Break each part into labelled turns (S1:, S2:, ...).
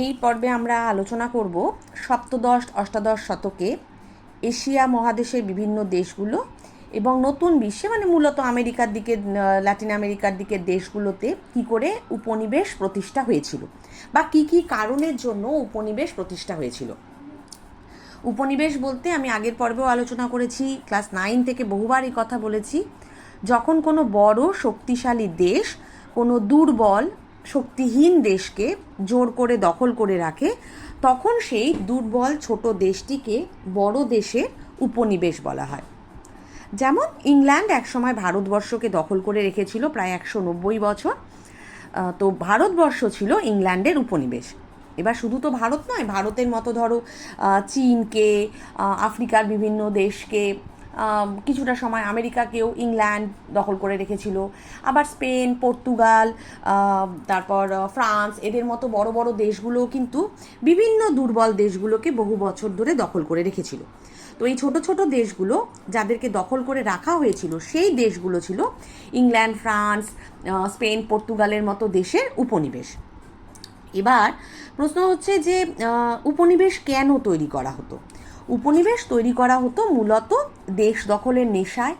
S1: এই পর্বে আমরা আলোচনা করব সপ্তদশ, অষ্টাদশ শতকে এশিয়া মহাদেশের বিভিন্ন দেশগুলো এবং নতুন বিশ্বে মানে মূলত আমেরিকার দিকে ল্যাটিন আমেরিকার দিকের দেশগুলোতে কি করে উপনিবেশ প্রতিষ্ঠা হয়েছিল বা কি কি কারণের জন্য উপনিবেশ প্রতিষ্ঠা হয়েছিল। উপনিবেশ বলতে আমি আগের পর্বেও আলোচনা করেছি, ক্লাস নাইন থেকে বহুবার এই কথা বলেছি, যখন কোনো বড় শক্তিশালী দেশ, কোনো দুর্বল শক্তিহীন দেশকে জোর করে দখল করে রাখে, তখন সেই দুর্বল ছোট দেশটিকে বড় দেশের উপনিবেশ বলা হয়। যেমন ইংল্যান্ড একসময় ভারতবর্ষকে দখল করে রেখেছিল প্রায় একশো নব্বই বছর। তো ভারতবর্ষ ছিল ইংল্যান্ডের উপনিবেশ। এবার শুধু তো ভারত নয়, ভারতের মতো ধরো চীনকে আফ্রিকার বিভিন্ন দেশকে কিছুটা সময় আমেরিকাকেও ইংল্যান্ড দখল করে রেখেছিল। আবার স্পেন, পর্তুগাল তারপর ফ্রান্স, এদের মতো বড় বড় দেশগুলো কিন্তু বিভিন্ন দুর্বল দেশগুলোকে বহু বছর ধরে দখল করে রেখেছিল। তো এই ছোট ছোট দেশগুলো যাদেরকে দখল করে রাখা হয়েছিল, সেই দেশগুলো ছিল ইংল্যান্ড, ফ্রান্স স্পেন, পর্তুগালের মতো দেশের উপনিবেশ। এবার প্রশ্ন হচ্ছে যে উপনিবেশ কেন তৈরি করা হতো? উপনিবেশ তৈরি করা হতো মূলত দেশ দখলের নেশায়।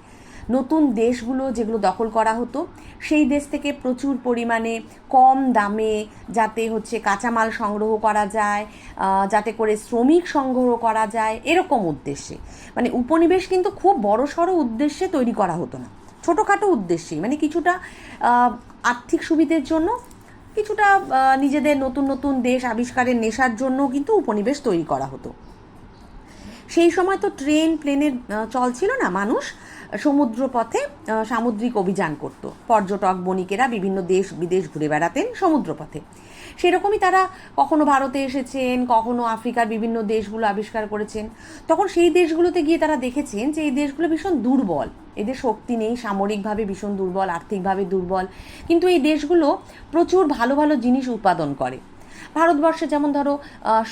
S1: নতুন দেশগুলো যেগুলো দখল করা হতো, সেই দেশ থেকে প্রচুর পরিমাণে কম দামে যাতে হচ্ছে কাঁচামাল সংগ্রহ করা যায় যাতে করে শ্রমিক সংগ্রহ করা যায়, এরকম উদ্দেশ্যে। মানে উপনিবেশ কিন্তু খুব বড় সড়ো উদ্দেশ্যে তৈরি করা হতো না। ছোটোখাটো উদ্দেশ্যে মানে কিছুটা আর্থিক সুবিধের জন্য, কিছুটা নিজেদের নতুন নতুন দেশ আবিষ্কারের নেশার জন্য কিন্তু উপনিবেশ তৈরি করা হতো। সেই সময় তো ট্রেন, প্লেনের চল ছিল না মানুষ সমুদ্র পথে সামুদ্রিক অভিযান করত। পর্যটক, বণিকেরা বিভিন্ন দেশ, বিদেশ ঘুরে বেড়াতেন সমুদ্র পথে সেরকমই তারা কখনো ভারতে এসেছেন, কখনো আফ্রিকার বিভিন্ন দেশগুলো আবিষ্কার করেছেন। তখন সেই দেশগুলোতে গিয়ে তারা দেখেছেন যে এই দেশগুলো ভীষণ দুর্বল। এদের শক্তি নেই, সামরিকভাবে ভীষণ দুর্বল, আর্থিকভাবে দুর্বল। কিন্তু এই দেশগুলো প্রচুর ভালো ভালো জিনিস উৎপাদন করে। ভারতবর্ষে যেমন ধরো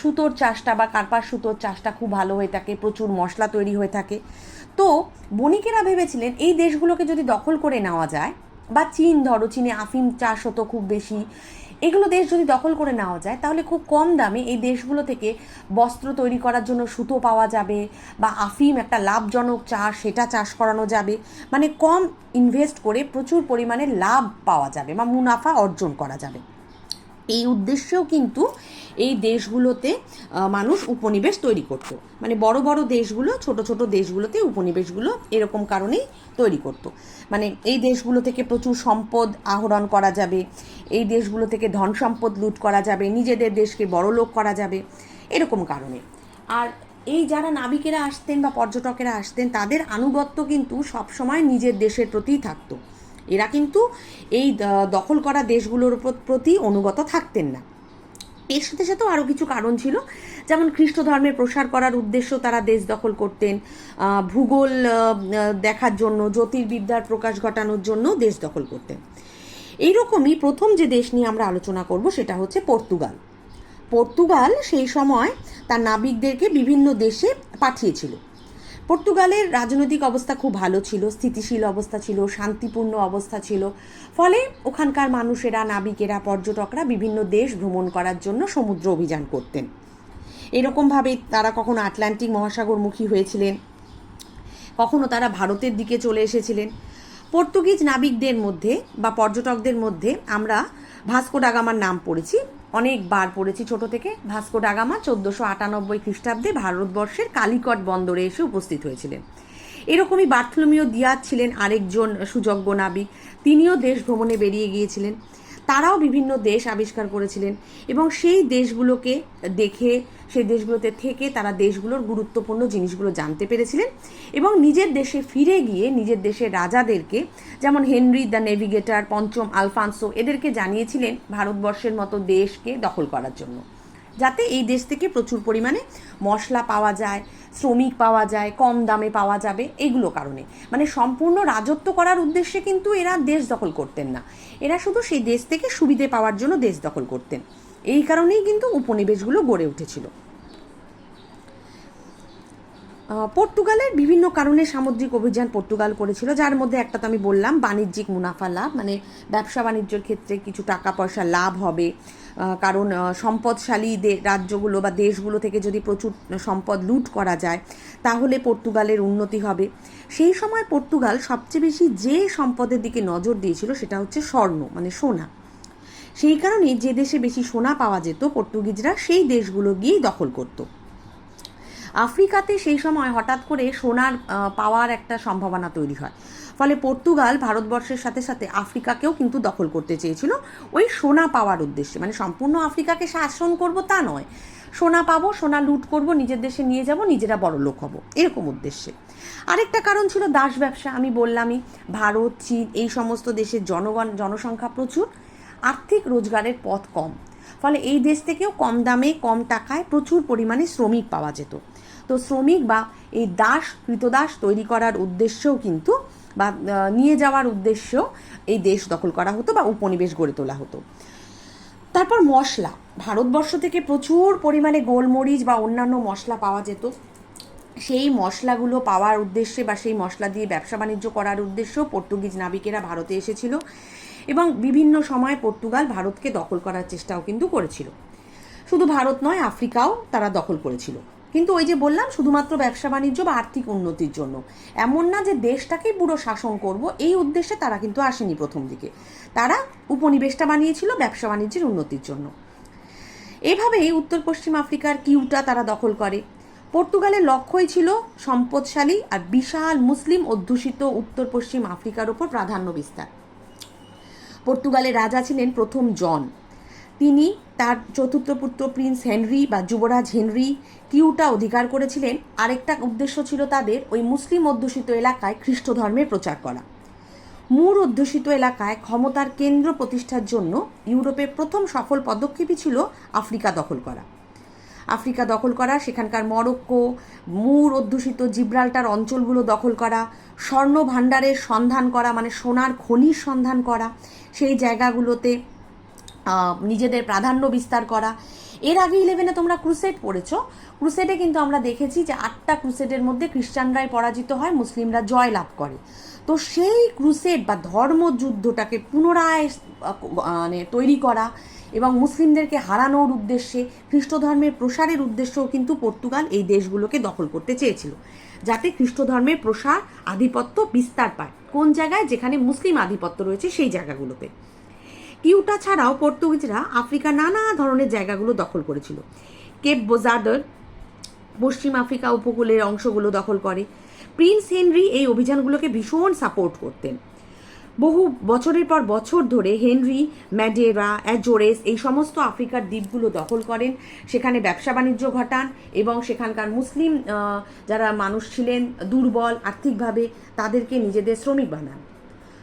S1: সুতোর চাষটা বা কার্পাস সুতোর চাষটা খুব ভালো হয়ে থাকে, প্রচুর মশলা তৈরি হয়ে থাকে। তো বণিকেরা ভেবেছিলেন এই দেশগুলোকে যদি দখল করে নেওয়া যায়, বা চীন ধরো, চীনে আফিম চাষ হতো খুব বেশি, এগুলো দেশ যদি দখল করে নেওয়া যায়, তাহলে খুব কম দামে এই দেশগুলো থেকে বস্ত্র তৈরি করার জন্য সুতো পাওয়া যাবে, বা আফিম একটা লাভজনক চাষ, সেটা চাষ করানো যাবে। মানে কম ইনভেস্ট করে প্রচুর পরিমাণে লাভ পাওয়া যাবে, বা মুনাফা অর্জন করা যাবে। এই উদ্দেশ্যেও কিন্তু এই দেশগুলোতে মানুষ উপনিবেশ তৈরি করত। মানে বড় বড় দেশগুলো, ছোট ছোট দেশগুলোতে উপনিবেশগুলো এরকম কারণেই তৈরি করত। মানে এই দেশগুলো থেকে প্রচুর সম্পদ আহরণ করা যাবে, এই দেশগুলো থেকে ধন সম্পদ লুট করা যাবে, নিজেদের দেশকে বড় লোক করা যাবে, এরকম কারণে। আর এই যারা নাবিকেরা আসতেন বা পর্যটকেরা আসতেন, তাদের আনুগত্য কিন্তু সবসময় নিজের দেশের প্রতিই থাকতো। এরা কিন্তু এই দখল করা দেশগুলোর প্রতি অনুগত থাকতেন না। এর সাথে সাথেও আরও কিছু কারণ ছিল। যেমন খ্রিস্ট ধর্মের প্রসার করার উদ্দেশ্য তারা দেশ দখল করতেন। ভূগোল দেখার জন্য, জ্যোতির্বিদ্যার প্রকাশ ঘটানোর জন্য দেশ দখল করতেন। এইরকমই প্রথম যে দেশ নিয়ে আমরা আলোচনা করব সেটা হচ্ছে পর্তুগাল। পর্তুগাল সেই সময় তার নাবিকদেরকে বিভিন্ন দেশে পাঠিয়েছিল। পর্তুগালের রাজনৈতিক অবস্থা খুব ভালো ছিল, স্থিতিশীল অবস্থা ছিল, শান্তিপূর্ণ অবস্থা ছিল। ফলে ওখানকার মানুষেরা, নাবিকেরা, পর্যটকরা বিভিন্ন দেশ ভ্রমণ করার জন্য সমুদ্র অভিযান করতেন। এরকমভাবে তারা কখনো আটলান্টিক মহাসাগরমুখী হয়েছিলেন, কখনো তারা ভারতের দিকে চলে এসেছিলেন। পর্তুগিজ নাবিকদের মধ্যে বা পর্যটকদের মধ্যে আমরা ভাস্কো ডাগামার নাম পড়েছি। অনেকবার পড়েছি ছোট থেকে। ভাস্কো ডাগামা চোদ্দোশো আটানব্বই খ্রিস্টাব্দে ভারতবর্ষের কালিকট বন্দরে এসে উপস্থিত হয়েছিলেন। এরকমই বার্থলোমিও দিয়াজ ছিলেন আরেকজন সুযোগ্য নাবিক। তিনিও দেশ ভ্রমণে বেরিয়ে গিয়েছিলেন। তারাও বিভিন্ন দেশ আবিষ্কার করেছিলেন এবং সেই দেশগুলোকে দেখে, সেই দেশগুলোতে থেকে তারা দেশগুলোর গুরুত্বপূর্ণ জিনিসগুলো জানতে পেরেছিলেন এবং নিজের দেশে ফিরে গিয়ে নিজের দেশের রাজাদেরকে, যেমন হেনরি দ্য নেভিগেটর, পঞ্চম আলফান্সো, এদেরকে জানিয়েছিলেন ভারতবর্ষের মতো দেশকে দখল করার জন্য। যাতে এই দেশ থেকে প্রচুর পরিমাণে মশলা পাওয়া যায়, শ্রমিক পাওয়া যায়, কম দামে পাওয়া যাবে এইগুলো কারণে। মানে সম্পূর্ণ রাজত্ব করার উদ্দেশ্যে কিন্তু এরা দেশ দখল করতেন না। এরা শুধু সেই দেশ থেকে সুবিধে পাওয়ার জন্য দেশ দখল করতেন। এই কারণেই কিন্তু উপনিবেশগুলো গড়ে উঠেছিল। পর্তুগালের বিভিন্ন কারণে সামুদ্রিক অভিযান পর্তুগাল করেছিল, যার মধ্যে একটা তো আমি বললাম, বাণিজ্যিক মুনাফা লাভ মানে ব্যবসা বাণিজ্যের ক্ষেত্রে কিছু টাকা পয়সা লাভ হবে। কারণ সম্পদশালী রাজ্যগুলো বা দেশগুলো থেকে যদি প্রচুর সম্পদ লুট করা যায়, তাহলে পর্তুগালের উন্নতি হবে। সেই সময় পর্তুগাল সবচেয়ে বেশি যে সম্পদের দিকে নজর দিয়েছিল সেটা হচ্ছে স্বর্ণ মানে সোনা। সেই কারণে যে দেশে বেশি সোনা পাওয়া যেত, পর্তুগিজরা সেই দেশগুলো গিয়েই দখল করতো। আফ্রিকাতে সেই সময় হঠাৎ করে সোনার পাওয়ার একটা সম্ভাবনা তৈরি হয়। ফলে পর্তুগাল ভারতবর্ষের সাথে সাথে আফ্রিকাকেও কিন্তু দখল করতে চেয়েছিল। ওই সোনা পাওয়ার উদ্দেশ্যে মানে সম্পূর্ণ আফ্রিকাকে শাসন করব তা নয়। সোনা পাবো, সোনা লুট করব, নিজের দেশে নিয়ে যাব, নিজেরা বড় লোক হব, এরকম উদ্দেশ্যে। আরেকটা কারণ ছিল দাস ব্যবসা, আমি বললামই, ভারত, চীন, এই সমস্ত দেশের জনগণ, জনসংখ্যা প্রচুর, আর্থিক রোজগারের পথ কম। ফলে এই দেশ থেকেও কম দামে, কম টাকায় প্রচুর পরিমাণে শ্রমিক পাওয়া যেত। তো শ্রমিক বা এই দাস, কৃতদাস তৈরি করার উদ্দেশ্যেও কিন্তু বা নিয়ে যাওয়ার উদ্দেশ্য এই দেশ দখল করা হতো বা উপনিবেশ গড়ে তোলা হতো। তারপর মশলা। ভারতবর্ষ থেকে প্রচুর পরিমাণে গোলমরিচ বা অন্যান্য মশলা পাওয়া যেত। সেই মশলাগুলো পাওয়ার উদ্দেশ্যে বা সেই মশলা দিয়ে ব্যবসা বাণিজ্য করার উদ্দেশ্যেও পর্তুগিজ নাবিকেরা ভারতে এসেছিল এবং বিভিন্ন সময় পর্তুগাল ভারতকে দখল করার চেষ্টাও কিন্তু করেছিল। শুধু ভারত নয়, আফ্রিকাও তারা দখল করেছিল। কিন্তু ওই যে বললাম, শুধুমাত্র ব্যবসা বাণিজ্য বা আর্থিক উন্নতির জন্য। এমন না যে দেশটাকেই পুরো শাসন করব, এই উদ্দেশ্যে তারা কিন্তু আসেনি প্রথম দিকে। তারা উপনিবেশটা বানিয়েছিল ব্যবসা বাণিজ্যের উন্নতির জন্য। এভাবেই উত্তর পশ্চিম আফ্রিকার কিউটা তারা দখল করে। পর্তুগালের লক্ষ্যই ছিল সম্পদশালী আর বিশাল মুসলিম অধ্যুষিত উত্তর পশ্চিম আফ্রিকার ওপর প্রাধান্য বিস্তার। পর্তুগালের রাজা ছিলেন প্রথম জন। তিনি তার চতুর্থ পুত্র প্রিন্স হেনরি বা যুবরাজ হেনরি কিউটা অধিকার করেছিলেন। আরেকটা উদ্দেশ্য ছিল তাদের ওই মুসলিম অধ্যুষিত এলাকায় খ্রিস্ট ধর্মের প্রচার করা। মূর অধ্যুষিত এলাকায় ক্ষমতার কেন্দ্র প্রতিষ্ঠার জন্য ইউরোপের প্রথম সফল পদক্ষেপই ছিল আফ্রিকা দখল করা। আফ্রিকা দখল করা, সেখানকার মরক্কো, মূর অধ্যুষিত জিব্রাল্টার অঞ্চলগুলো দখল করা স্বর্ণ ভাণ্ডারের সন্ধান করা মানে সোনার খনির সন্ধান করা। সেই জায়গাগুলোতে নিজেদের প্রাধান্য বিস্তার করা। এর আগে ইলেভেনে তোমরা ক্রুসেড পড়েছ। ক্রুসেডে কিন্তু আমরা দেখেছি যে আটটা ক্রুসেডের মধ্যে খ্রিস্টানরাই পরাজিত হয়, মুসলিমরা জয় লাভ করে। তো সেই ক্রুসেড বা ধর্মযুদ্ধটাকে পুনরায় মানে তৈরি করা এবং মুসলিমদেরকে হারানোর উদ্দেশ্যে খ্রিস্ট ধর্মের প্রসারের উদ্দেশ্যেও কিন্তু পর্তুগাল এই দেশগুলোকে দখল করতে চেয়েছিল। যাতে খ্রিস্ট ধর্মের প্রসার, আধিপত্য বিস্তার পায়। কোন জায়গায়? যেখানে মুসলিম আধিপত্য রয়েছে সেই জায়গাগুলোতে। কিউটা ছাড়াও পর্তুগিজরা আফ্রিকা নানা ধরনের জায়গাগুলো দখল করেছিল। কেপ বোজার্ডার পশ্চিম আফ্রিকা উপকূলের অংশগুলো দখল করে। প্রিন্স হেনরি এই অভিযানগুলোকে ভীষণ সাপোর্ট করতেন। বহু বছরের পর বছর ধরে হেনরি, ম্যাডেরা, অ্যাজোরেস এই সমস্ত আফ্রিকার দ্বীপগুলো দখল করেন। সেখানে ব্যবসা বাণিজ্য ঘটান এবং সেখানকার মুসলিম যারা মানুষ ছিলেন, দুর্বল, আর্থিকভাবে তাদেরকে নিজেদের শ্রমিক বানান।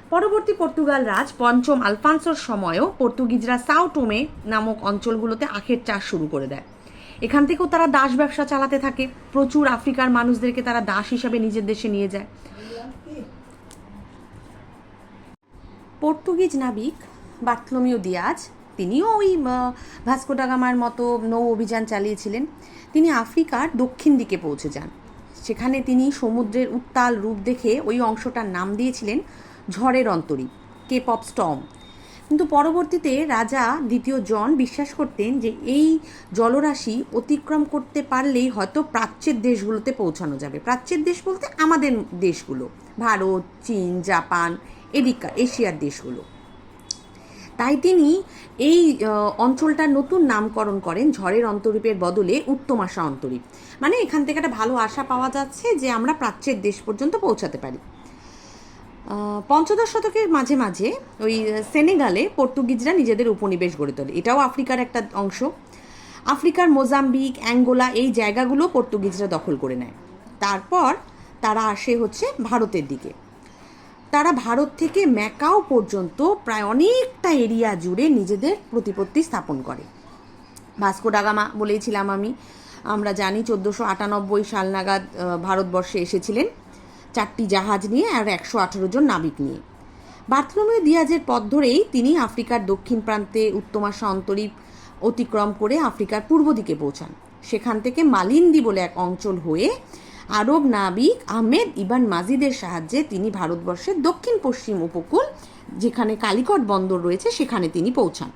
S1: পরবর্তী পর্তুগাল রাজ পঞ্চম আলফান্সোর সময়ও পর্তুগিজরা সাউটোমে নামক অঞ্চলগুলোতে আখের চাষ শুরু করে দেয়। এখান থেকেও তারা দাস ব্যবসা চালাতে থাকে। প্রচুর আফ্রিকার মানুষদেরকে তারা দাস হিসাবে নিজের দেশে নিয়ে যায়। পর্তুগিজ নাবিক বার্থলোমিও দিয়াজ তিনিও ওই আহ, ভাস্কো ডা গামার মতো নৌ অভিযান চালিয়েছিলেন। তিনি আফ্রিকার দক্ষিণ দিকে পৌঁছে যান। সেখানে তিনি সমুদ্রের উত্তাল রূপ দেখে ওই অংশটার নাম দিয়েছিলেন ঝড়ের অন্তরী কেপ অফ স্টম কিন্তু পরবর্তীতে রাজা দ্বিতীয় জন বিশ্বাস করতেন যে এই জলরাশি অতিক্রম করতে পারলেই হয়তো প্রাচ্যের দেশগুলোতে পৌঁছানো যাবে। প্রাচ্যের দেশ বলতে আমাদের দেশগুলো, ভারত, চীন, জাপান এদিককার এশিয়ার দেশগুলো। তাই তিনি এই অঞ্চলটার নতুন নামকরণ করেন ঝড়ের অন্তরীপের বদলে উত্তম আশা অন্তরীপ। মানে এখান থেকে একটা ভালো আশা পাওয়া যাচ্ছে যে আমরা প্রাচ্যের দেশ পর্যন্ত পৌঁছাতে পারি। পঞ্চদশ শতকের মাঝে মাঝে ওই সেনেগালে পর্তুগিজরা নিজেদের উপনিবেশ গড়ে তোলে। এটাও আফ্রিকার একটা অংশ। আফ্রিকার মোজাম্বিক, অ্যাঙ্গোলা এই জায়গাগুলো পর্তুগিজরা দখল করে নেয়। তারপর তারা আসে হচ্ছে ভারতের দিকে। তারা ভারত থেকে ম্যাকাও পর্যন্ত প্রায় অনেকটা এরিয়া জুড়ে নিজেদের প্রতিপত্তি স্থাপন করে। ভাস্কো ডাগামা বলেইছিলাম আমি, আমরা জানি চোদ্দোশো আটানব্বই সাল নাগাদ ভারতবর্ষে এসেছিলেন। চারটি জাহাজ নিয়ে আর একশো আঠেরো জন নাবিক নিয়ে। বার্থলোমেও দিয়াজের পথ ধরেই তিনি আফ্রিকার দক্ষিণ প্রান্তে উত্তমাশা অন্তরীপ অতিক্রম করে আফ্রিকার পূর্ব দিকে পৌঁছান। সেখান থেকে মালিন্দি বলে এক অঞ্চল হয়ে আরব নাবিক আহমেদ ইবান মাজিদের সাহায্যে তিনি ভারতবর্ষের দক্ষিণ পশ্চিম উপকূল, যেখানে কালিকট বন্দর রয়েছে, সেখানে তিনি পৌঁছান।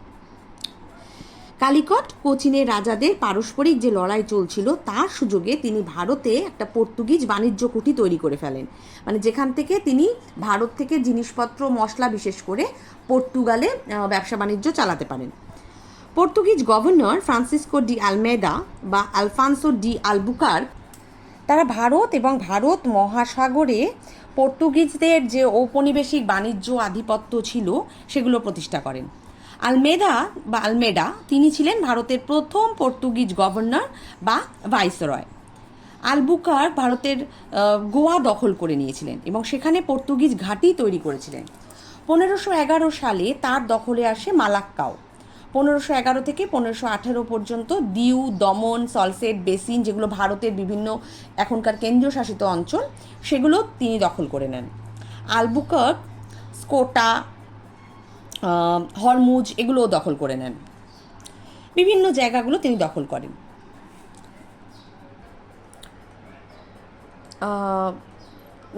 S1: কালিকট কোচিনের রাজাদের পারস্পরিক যে লড়াই চলছিল, তার সুযোগে তিনি ভারতে একটা পর্তুগিজ বাণিজ্য কুঠি তৈরি করে ফেলেন। মানে যেখান থেকে তিনি ভারত থেকে জিনিসপত্র, মশলা বিশেষ করে পর্তুগালে ব্যবসা বাণিজ্য চালাতে পারেন। Portuguese governor Francisco de Almeida বা আলফানসো ডি আলবুকার, তারা ভারত এবং ভারত মহাসাগরে পর্তুগিজদের যে ঔপনিবেশিক বাণিজ্য আধিপত্য ছিল, সেগুলো প্রতিষ্ঠা করেন। আলমেদা বা আলমেডা, তিনি ছিলেন ভারতের প্রথম পর্তুগিজ গভর্নর বা ভাইসরয়। আলবুকার ভারতের গোয়া দখল করে নিয়েছিলেন এবং সেখানে পর্তুগিজ ঘাঁটি তৈরি করেছিলেন। পনেরোশো এগারো সালে তার দখলে আসে মালাক্কাও। পনেরোশো এগারো থেকে পনেরোশো আঠেরো পর্যন্ত দিউ, দমন, সলসেট, বেসিন যেগুলো ভারতের বিভিন্ন এখনকার কেন্দ্রীয় শাসিত অঞ্চল, সেগুলো তিনি দখল করে নেন। আলবুকার স্কোটা হরমুজ এগুলোও দখল করে নেন। বিভিন্ন জায়গাগুলো তিনি দখল করেন।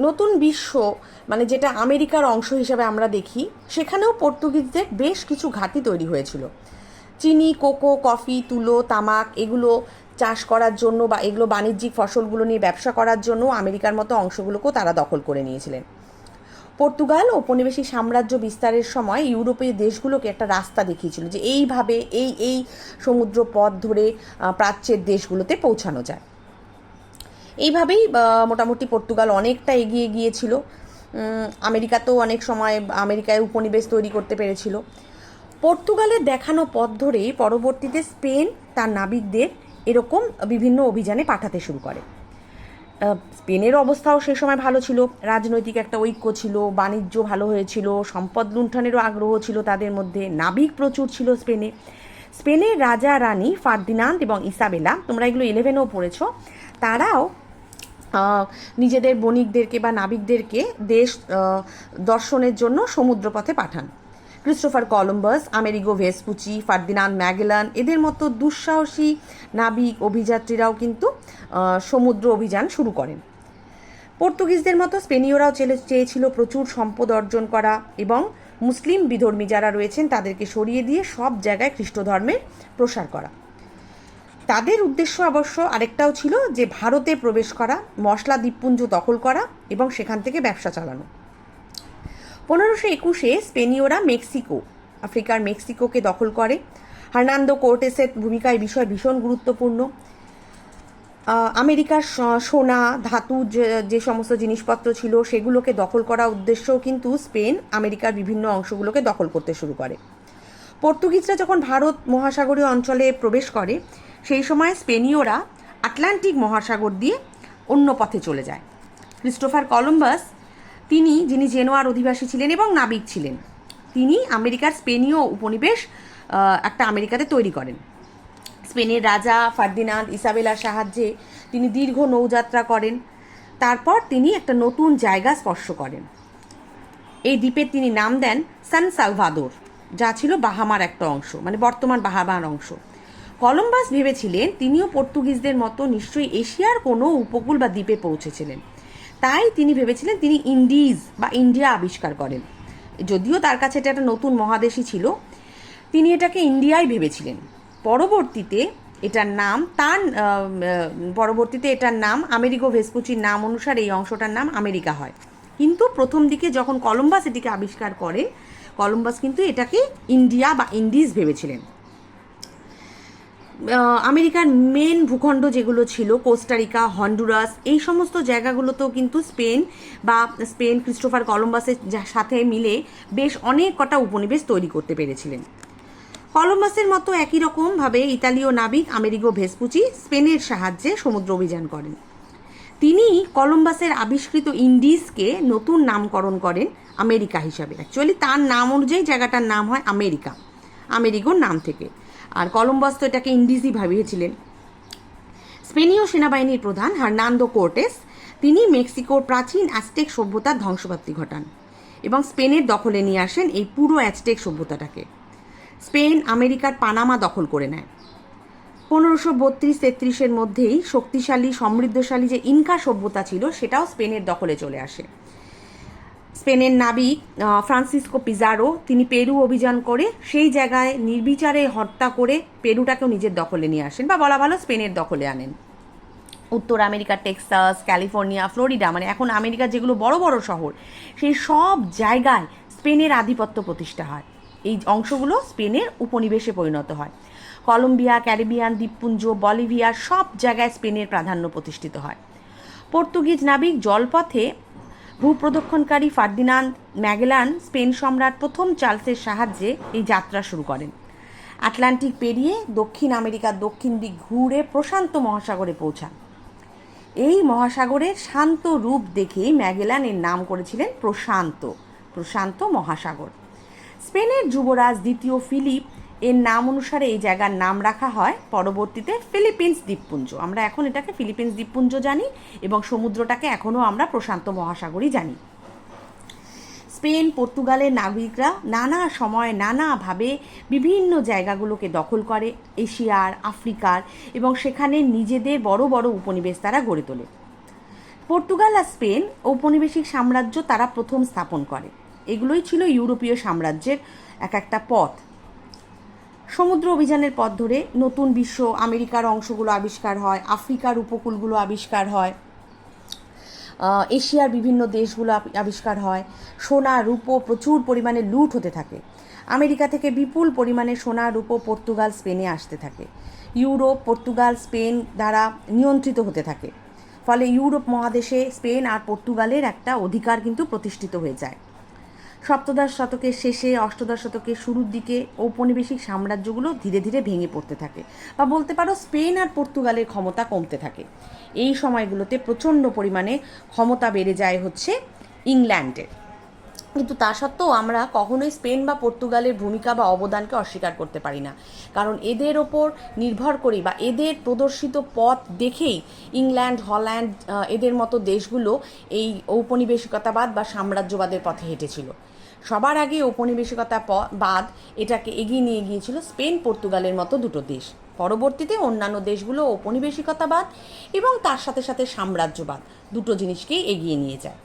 S1: নতুন বিশ্ব মানে যেটা আমেরিকার অংশ হিসাবে আমরা দেখি, সেখানেও পর্তুগিজদের বেশ কিছু ঘাঁটি তৈরি হয়েছিল। চিনি, কোকো, কফি, তুলো, তামাক এগুলো চাষ করার জন্য বা এগুলো বাণিজ্যিক ফসলগুলো নিয়ে ব্যবসা করার জন্য আমেরিকার মতো অংশগুলোকেও তারা দখল করে নিয়েছিলেন। পর্তুগাল ঔপনিবেশিক সাম্রাজ্য বিস্তারের সময় ইউরোপীয় দেশগুলোকে একটা রাস্তা দেখিয়েছিল যে এইভাবে এই এই সমুদ্র পথ ধরে প্রাচ্যের দেশগুলোতে পৌঁছানো যায়। এইভাবেই মোটামুটি পর্তুগাল অনেকটা এগিয়ে গিয়েছিল। আমেরিকাতেও অনেক সময় আমেরিকায় উপনিবেশ তৈরি করতে পেরেছিল। পর্তুগালের দেখানো পথ ধরেই পরবর্তীতে স্পেন তার নাবিকদের এরকম বিভিন্ন অভিযানে পাঠাতে শুরু করে। স্পেনের অবস্থাও সে সময় ভালো ছিল। রাজনৈতিক একটা ঐক্য ছিল, বাণিজ্য ভালো হয়েছিল, সম্পদ লুণ্ঠনেরও আগ্রহ ছিল তাদের মধ্যে, নাবিক প্রচুর ছিল স্পেনে। স্পেনের রাজা রানী ফার্দিনান্দ এবং ইসাবেলা, তোমরা এগুলো ইলেভেনেও পড়েছ, তারাও নিজেদের বণিকদেরকে বা নাবিকদেরকে দেশ দর্শনের জন্য সমুদ্রপথে পাঠান। Christopher Columbus, Amerigo Vespucci, Ferdinand Magellan, এদের মতো দুঃসাহসী নাবিক অভিযাত্রীরাও কিন্তু সমুদ্র অভিযান শুরু করেন। পর্তুগিজদের মতো স্পেনীয়রাও চেয়েছিল প্রচুর সম্পদ অর্জন করা এবং মুসলিম বিধর্মী যারা রয়েছেন তাদেরকে সরিয়ে দিয়ে সব জায়গায় খ্রিস্ট ধর্মের প্রসার করা। তাদের উদ্দেশ্য অবশ্য আরেকটাও ছিল যে ভারতে প্রবেশ করা, মশলা দ্বীপপুঞ্জ দখল করা এবং সেখান থেকে ব্যবসা চালানো। পনেরোশো একুশে স্পেনীয়রা মেক্সিকো, আফ্রিকার মেক্সিকোকে দখল করে। হার্নান্দো কোর্টেসের ভূমিকা এই বিষয়ে ভীষণ গুরুত্বপূর্ণ। আমেরিকার সোনা, ধাতু, যে সমস্ত জিনিসপত্র ছিল সেগুলোকে দখল করা উদ্দেশ্যও কিন্তু স্পেন আমেরিকার বিভিন্ন অংশগুলোকে দখল করতে শুরু করে। পর্তুগিজরা যখন ভারত মহাসাগরীয় অঞ্চলে প্রবেশ করে, সেই সময় স্পেনীয়রা আটলান্টিক মহাসাগর দিয়ে অন্য পথে চলে যায়। ক্রিস্টোফার কলম্বাস, তিনি যিনি জেনোয়ার অধিবাসী ছিলেন এবং নাবিক ছিলেন, তিনি আমেরিকার স্পেনীয় উপনিবেশ একটা আমেরিকাতে তৈরি করেন। স্পেনের রাজা ফার্দিনান্দ ইসাবেলার সাহায্যে তিনি দীর্ঘ নৌযাত্রা করেন। তারপর তিনি একটা নতুন জায়গা স্পর্শ করেন। এই দ্বীপের তিনি নাম দেন সান সালভাদোর, যা ছিল বাহামার একটা অংশ মানে বর্তমান বাহামার অংশ। কলম্বাস ভেবেছিলেন তিনিও পর্তুগিজদের মতো নিশ্চয়ই এশিয়ার কোনো উপকূল বা দ্বীপে পৌঁছেছিলেন। তাই তিনি ভেবেছিলেন তিনি ইন্ডিজ বা ইন্ডিয়া আবিষ্কার করেন। যদিও তার কাছে এটা একটা নতুন মহাদেশই ছিল, তিনি এটাকে ইন্ডিয়াই ভেবেছিলেন। পরবর্তীতে এটার নাম, তার পরবর্তীতে এটার নাম আমেরিকো ভেসপুচির নাম অনুসারে এই অংশটার নাম আমেরিকা হয়। কিন্তু প্রথম দিকে যখন কলম্বাস এটিকে আবিষ্কার করেন কলম্বাস কিন্তু এটাকে ইন্ডিয়া বা ইন্ডিজ ভেবেছিলেন। আমেরিকার মেন ভূখণ্ড যেগুলো ছিল, কোস্টারিকা, হন্ডুরাস, এই সমস্ত জায়গাগুলোতেও কিন্তু স্পেন বা স্পেন ক্রিস্টোফার কলম্বাসের সাথে মিলে বেশ অনেক কটা উপনিবেশ তৈরি করতে পেরেছিলেন। কলম্বাসের মতো একই রকমভাবে ইতালীয় নাবিক আমেরিগো ভেসপুচি স্পেনের সাহায্যে সমুদ্র অভিযান করেন। তিনি কলম্বাসের আবিষ্কৃত ইন্ডিজকে নতুন নামকরণ করেন আমেরিকা হিসাবে। অ্যাকচুয়ালি তার নাম অনুযায়ী জায়গাটার নাম হয় আমেরিকা, আমেরিগোর নাম থেকে। আর কলম্বাস তো এটাকে ইন্ডিজই ভাবিয়েছিলেন। স্পেনীয় সেনাবাহিনীর প্রধান হার্নান্দো কোর্টেস, তিনি মেক্সিকোর প্রাচীন অ্যাজটেক সভ্যতার ধ্বংসপ্রাপ্তি ঘটান এবং স্পেনের দখলে নিয়ে আসেন এই পুরো অ্যাজটেক সভ্যতাটাকে। স্পেন, আমেরিকার পানামা দখল করে নেয়। পনেরোশো বত্রিশ তেত্রিশের মধ্যেই শক্তিশালী, সমৃদ্ধশালী যে ইনকা সভ্যতা ছিল, সেটাও স্পেনের দখলে চলে আসে। স্পেনের নাবিক ফ্রান্সিসকো পিজারো, তিনি পেরু অভিযান করে সেই জায়গায় নির্বিচারে হত্যা করে পেরুটাকেও নিজের দখলে নিয়ে আসেন বা বলা ভালো স্পেনের দখলে আনেন। উত্তর আমেরিকা, টেক্সাস, ক্যালিফোর্নিয়া, ফ্লোরিডা মানে এখন আমেরিকার যেগুলো বড় বড় শহর, সেই সব জায়গায় স্পেনের আধিপত্য প্রতিষ্ঠা হয়। এই অংশগুলো স্পেনের উপনিবেশে পরিণত হয়। কলম্বিয়া, ক্যারিবিয়ান, দ্বীপপুঞ্জ, বলিভিয়া সব জায়গায় স্পেনের প্রাধান্য প্রতিষ্ঠিত হয়। পর্তুগিজ নাবিক জলপথে ভূপ্রদক্ষণকারী ফার্দিনান্দ ম্যাগেলান স্পেন সম্রাট প্রথম চার্লসের সাহায্যে এই যাত্রা শুরু করেন। আটলান্টিক পেরিয়ে দক্ষিণ আমেরিকার দক্ষিণ দিক ঘুরে প্রশান্ত মহাসাগরে পৌঁছান। এই মহাসাগরের শান্ত রূপ দেখেই ম্যাগেলান এর নাম করেছিলেন প্রশান্ত প্রশান্ত মহাসাগর। স্পেনের যুবরাজ দ্বিতীয় ফিলিপ, এর নাম অনুসারে এই জায়গার নাম রাখা হয়। পরবর্তীতে ফিলিপিন্স দ্বীপপুঞ্জ। আমরা এখন এটাকে ফিলিপিন্স দ্বীপপুঞ্জ জানি এবং সমুদ্রটাকে এখনও আমরা প্রশান্ত মহাসাগরই জানি। স্পেন, পর্তুগালের নাগরিকরা নানা সময় নানাভাবে বিভিন্ন জায়গাগুলোকে দখল করে, এশিয়ার, আফ্রিকার এবং সেখানে নিজেদের বড় বড় উপনিবেশ তারা গড়ে তোলে। পর্তুগাল আর স্পেন ঔপনিবেশিক সাম্রাজ্য তারা প্রথম স্থাপন করে। এগুলোই ছিল ইউরোপীয় সাম্রাজ্যের এক একটা পথ। সমুদ্র অভিযানের পথ ধরে নতুন বিশ্ব আমেরিকার অংশগুলো আবিষ্কার হয়, আফ্রিকার উপকূলগুলো আবিষ্কার হয় এশিয়ার বিভিন্ন দেশগুলো আবিষ্কার হয়। সোনা, রূপো প্রচুর পরিমাণে লুট হতে থাকে। আমেরিকা থেকে বিপুল পরিমাণে সোনা, রূপো, পর্তুগাল, স্পেনে আসতে থাকে। ইউরোপ, পর্তুগাল, স্পেন দ্বারা নিয়ন্ত্রিত হতে থাকে। ফলে ইউরোপ মহাদেশে স্পেন আর পর্তুগালের একটা অধিকার কিন্তু প্রতিষ্ঠিত হয়ে যায়। সপ্তদশ শতকের শেষে, অষ্টদশ শতকের শুরুর দিকে ঔপনিবেশিক সাম্রাজ্যগুলো ধীরে ধীরে ভেঙে পড়তে থাকে বা বলতে পারো স্পেন আর পর্তুগালের ক্ষমতা কমতে থাকে। এই সময়গুলোতে প্রচণ্ড পরিমাণে ক্ষমতা বেড়ে যায় হচ্ছে ইংল্যান্ডের। কিন্তু তা সত্ত্বেও আমরা কখনোই স্পেন বা পর্তুগালের ভূমিকা বা অবদানকে অস্বীকার করতে পারি না। কারণ এদের ওপর নির্ভর করেই বা এদের প্রদর্শিত পথ দেখেই ইংল্যান্ড, হল্যান্ড এদের মতো দেশগুলো এই ঔপনিবেশিকতাবাদ বা সাম্রাজ্যবাদের পথে হেঁটেছিল। সবার আগে ঔপনিবেশিকতা বাদ এটাকে এগিয়ে নিয়ে গিয়েছিল স্পেন, পর্তুগালের মতো দুটো দেশ। পরবর্তীতে অন্যান্য দেশগুলো ঔপনিবেশিকতাবাদ এবং তার সাথে সাথে সাম্রাজ্যবাদ, দুটো জিনিসকেই এগিয়ে নিয়ে যায়।